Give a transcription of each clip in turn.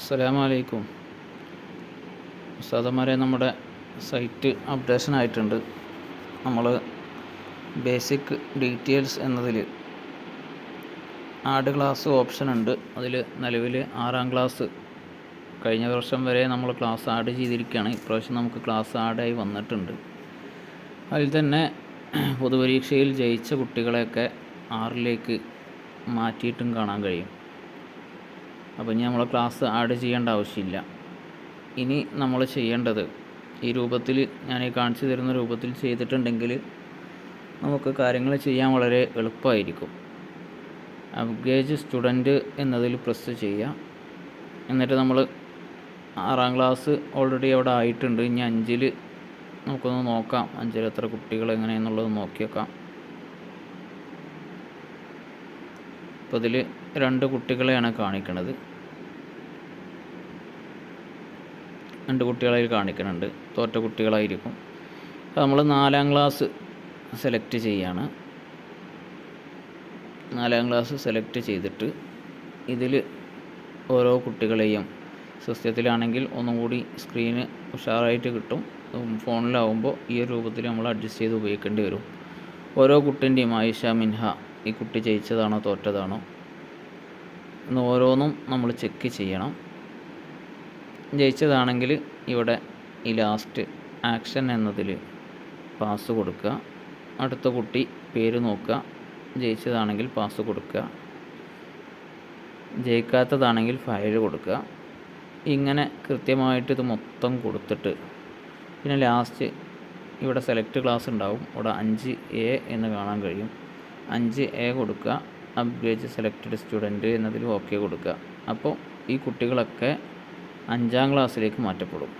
അസ്സലാമലൈക്കും. ഉസ്താദന്മാരെ നമ്മുടെ site updation ആയിട്ടുണ്ട് നമ്മൾ ബേസിക് ഡീറ്റെയിൽസ് എന്നതിൽ ആഡ് ക്ലാസ് ഓപ്ഷൻ ഉണ്ട് അതിൽ നിലവിൽ ആറാം ക്ലാസ് കഴിഞ്ഞ വർഷം വരെ നമ്മൾ ക്ലാസ് ആഡ് ചെയ്തിരിക്കുകയാണ്. ഇപ്രാവശ്യം നമുക്ക് ക്ലാസ് ആഡായി വന്നിട്ടുണ്ട്. അതിൽ തന്നെ പൊതുപരീക്ഷയിൽ ജയിച്ച കുട്ടികളെയൊക്കെ ആറിലേക്ക് മാറ്റിയിട്ടും കാണാൻ കഴിയും. അപ്പോൾ ഇനി നമ്മൾ ക്ലാസ് ആഡ് ചെയ്യേണ്ട ആവശ്യമില്ല. ഇനി നമ്മൾ ചെയ്യേണ്ടത് ഈ രൂപത്തിൽ ഞാൻ ഈ കാണിച്ചു തരുന്ന രൂപത്തിൽ ചെയ്തിട്ടുണ്ടെങ്കിൽ നമുക്ക് കാര്യങ്ങൾ ചെയ്യാൻ വളരെ എളുപ്പമായിരിക്കും. അപ്ഗേജ് സ്റ്റുഡന്റ് എന്നതിൽ പ്രസ് ചെയ്യാം എന്നിട്ട് നമ്മൾ ആറാം ക്ലാസ് ഓൾറെഡി അവിടെ ആയിട്ടുണ്ട്. ഇനി അഞ്ചിൽ നമുക്കൊന്ന് നോക്കാം. അഞ്ചിൽ എത്ര കുട്ടികൾ എങ്ങനെയെന്നുള്ളത് നോക്കിയേക്കാം അപ്പോൾ ഇതിൽ രണ്ട് കുട്ടികളെയാണ് കാണിക്കുന്നത് രണ്ട് കുട്ടികളായി കാണിക്കുന്നുണ്ട്. തോറ്റ കുട്ടികളായിരിക്കും. അപ്പോൾ നമ്മൾ നാലാം ക്ലാസ് സെലക്ട് ചെയ്യാണ്. നാലാം ക്ലാസ് സെലക്ട് ചെയ്തിട്ട് ഇതിൽ ഓരോ കുട്ടികളെയും സിസ്റ്റത്തിലാണെങ്കിൽ ഒന്നും കൂടി സ്ക്രീന് ഉഷാറായിട്ട് കിട്ടും. ഫോണിലാവുമ്പോൾ ഈ ഒരു രൂപത്തിൽ നമ്മൾ അഡ്ജസ്റ്റ് ചെയ്ത് ഉപയോഗിക്കേണ്ടി വരും. ഓരോ കുട്ടിന്റെയും ആയിഷ മിൻഹ ഈ കുട്ടി ജയിച്ചതാണോ തോറ്റതാണോ എന്ന് ഓരോന്നും നമ്മൾ ചെക്ക് ചെയ്യണം. ജയിച്ചതാണെങ്കിൽ ഇവിടെ ഈ ലാസ്റ്റ് ആക്ഷൻ എന്നതിൽ പാസ് കൊടുക്കുക. അടുത്ത കുട്ടി പേര് നോക്കുക. ജയിച്ചതാണെങ്കിൽ പാസ് കൊടുക്കുക. ജയിക്കാത്തതാണെങ്കിൽ ഫയൽ കൊടുക്കുക. ഇങ്ങനെ കൃത്യമായിട്ട് ഇത് മൊത്തം കൊടുത്തിട്ട് പിന്നെ ലാസ്റ്റ് ഇവിടെ സെലക്ട് ക്ലാസ് ഉണ്ടാവും. ഇവിടെ അഞ്ച് എ എന്ന് കാണാൻ കഴിയും. അഞ്ച് എ കൊടുക്കുക. അപ്ഗ്രേഡ് സെലക്റ്റഡ് സ്റ്റുഡന്റ് എന്നതിൽ ഓക്കെ കൊടുക്കുക. അപ്പോൾ ഈ കുട്ടികളൊക്കെ അഞ്ചാം ക്ലാസ്സിലേക്ക് മാറ്റപ്പെടും.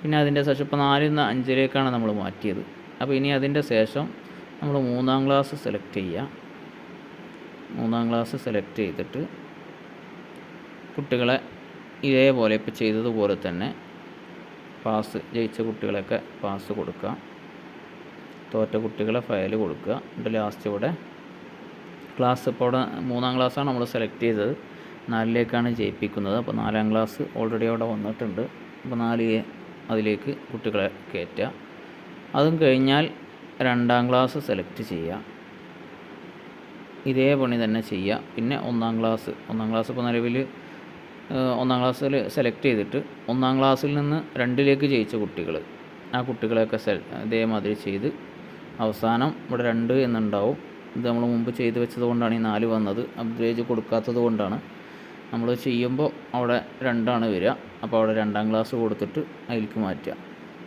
പിന്നെ അതിന്റെ ശേഷം ഇപ്പോൾ നാലിൽ നിന്ന് അഞ്ചിലേക്കാണ് നമ്മൾ മാറ്റിയത്. അപ്പോൾ ഇനി അതിന്റെ ശേഷം നമ്മൾ മൂന്നാം ക്ലാസ് സെലക്ട് ചെയ്യുക. മൂന്നാം ക്ലാസ് സെലക്ട് ചെയ്തിട്ട് കുട്ടികളെ ഇതേപോലെ ഇപ്പോൾ ചെയ്തതുപോലെ തന്നെ പാസ് ജയിച്ച കുട്ടികളൊക്കെ പാസ് കൊടുക്കുക. തോറ്റ കുട്ടികളെ ഫയൽ കൊടുക്കുക. എന്നിട്ട് ലാസ്റ്റ് ഇവിടെ ക്ലാസ് ഇപ്പോൾ ഇവിടെ മൂന്നാം ക്ലാസ്സാണ് നമ്മൾ സെലക്ട് ചെയ്തത്. നാലിലേക്കാണ് ജയിപ്പിക്കുന്നത്. അപ്പോൾ നാലാം ക്ലാസ് ഓൾറെഡി അവിടെ വന്നിട്ടുണ്ട്. അപ്പോൾ നാല് അതിലേക്ക് കുട്ടികളെ കയറ്റുക. അതും കഴിഞ്ഞാൽ രണ്ടാം ക്ലാസ് സെലക്ട് ചെയ്യുക. ഇതേ പണി തന്നെ ചെയ്യുക. പിന്നെ ഒന്നാം ക്ലാസ് ഒന്നാം ക്ലാസ് ഇപ്പോൾ നിലവിൽ ഒന്നാം ക്ലാസ്സിൽ സെലക്ട് ചെയ്തിട്ട് ഒന്നാം ക്ലാസ്സിൽ നിന്ന് രണ്ടിലേക്ക് ജയിച്ച കുട്ടികൾ ആ കുട്ടികളെയൊക്കെ സെ ഇതേമാതിരി ചെയ്ത് അവസാനം ഇവിടെ രണ്ട് എന്നുണ്ടാവും. ഇത് നമ്മൾ മുമ്പ് ചെയ്തു വെച്ചത് കൊണ്ടാണ് ഈ നാല് വന്നത്. അപ്ഗ്രേജ് കൊടുക്കാത്തത് കൊണ്ടാണ്. നമ്മൾ ചെയ്യുമ്പോൾ അവിടെ രണ്ടാണ് വരിക. അപ്പോൾ അവിടെ രണ്ടാം ക്ലാസ് കൊടുത്തിട്ട് അതിലേക്ക് മാറ്റുക.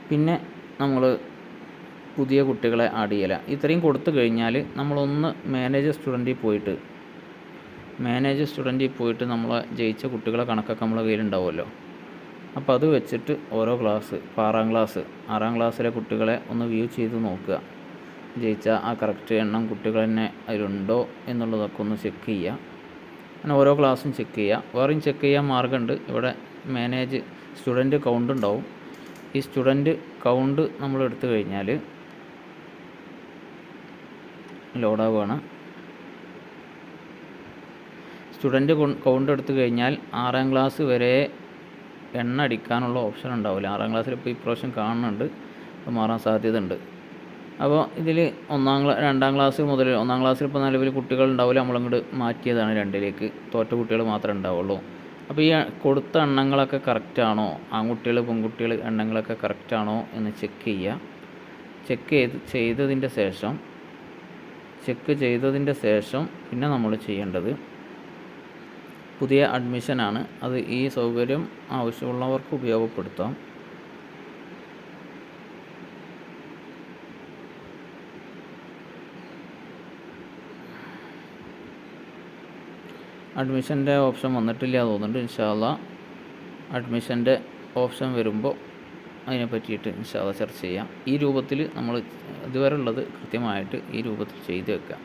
പിന്നെ നമ്മൾ പുതിയ കുട്ടികളെ ആഡ് ചെയ്യല. ഇത്രയും കൊടുത്തു കഴിഞ്ഞാൽ നമ്മളൊന്ന് മാനേജർ സ്റ്റുഡന്റിൽ പോയിട്ട് മാനേജർ സ്റ്റുഡന്റിൽ പോയിട്ട് നമ്മൾ ജയിച്ച കുട്ടികളെ കണക്കൊക്കെ നമ്മളെ കയ്യിലുണ്ടാവുമല്ലോ. അപ്പോൾ അത് വെച്ചിട്ട് ഓരോ ക്ലാസ് ഇപ്പോൾ ആറാം ക്ലാസ് ആറാം ക്ലാസ്സിലെ കുട്ടികളെ ഒന്ന് വ്യൂ ചെയ്ത് നോക്കുക. ജയിച്ച ആ കറക്റ്റ് എണ്ണം കുട്ടികൾ തന്നെ അതിലുണ്ടോ എന്നുള്ളതൊക്കെ ഒന്ന് ചെക്ക് ചെയ്യുക. അങ്ങനെ ഓരോ ക്ലാസ്സും ചെക്ക് ചെയ്യുക. വേറെയും ചെക്ക് ചെയ്യാൻ മാർഗമുണ്ട് ഇവിടെ മാനേജ് സ്റ്റുഡന്റ് കൗണ്ട് ഉണ്ടാവും. ഈ സ്റ്റുഡന്റ് കൗണ്ട് നമ്മൾ എടുത്തു കഴിഞ്ഞാൽ ലോഡാവുകയാണ് സ്റ്റുഡന്റ് കൗണ്ട് എടുത്തു കഴിഞ്ഞാൽ ആറാം ക്ലാസ് വരെ എണ്ണ അടിക്കാനുള്ള ഓപ്ഷൻ ഉണ്ടാവില്ല. ആറാം ക്ലാസ്സിൽ ഇപ്പോൾ ഇപ്രാവശ്യം കാണുന്നുണ്ട്. മാറാൻ സാധ്യത ഉണ്ട് അപ്പോൾ ഇതിൽ ഒന്നാം ക്ലാ രണ്ടാം ക്ലാസ് മുതൽ ഒന്നാം ക്ലാസ്സിൽ ഇപ്പോൾ നിലവിൽ കുട്ടികൾ ഉണ്ടാവില്ല നമ്മളങ്ങോട്ട് മാറ്റിയതാണ് രണ്ടിലേക്ക്. തോറ്റ കുട്ടികൾ മാത്രമേ ഉണ്ടാവുള്ളൂ. അപ്പോൾ ഈ കൊടുത്ത എണ്ണങ്ങളൊക്കെ കറക്റ്റാണോ ആൺകുട്ടികൾ പെൺകുട്ടികൾ എണ്ണങ്ങളൊക്കെ കറക്റ്റാണോ എന്ന് ചെക്ക് ചെയ്യുക. ചെക്ക് ചെയ്ത് ചെയ്തതിന്റെ ശേഷം ചെക്ക് ചെയ്തതിന്റെ ശേഷം പിന്നെ നമ്മൾ ചെയ്യേണ്ടത് പുതിയ അഡ്മിഷനാണ് അത് ഈ സൗകര്യം ആവശ്യമുള്ളവർക്ക് ഉപയോഗപ്പെടുത്താം. അഡ്മിഷന്റെ ഓപ്ഷൻ വന്നിട്ടില്ല തോന്നുന്നുണ്ട്. ഇൻഷാല്ല അഡ്മിഷന്റെ ഓപ്ഷൻ വരുമ്പോൾ അതിനെ പറ്റിയിട്ട് ഇൻഷാല്ല ചർച്ച ചെയ്യാം. ഈ രൂപത്തിൽ നമ്മൾ ഇതുവരെ ഉള്ളത് കൃത്യമായിട്ട് ഈ രൂപത്തിൽ ചെയ്തു വെക്കുക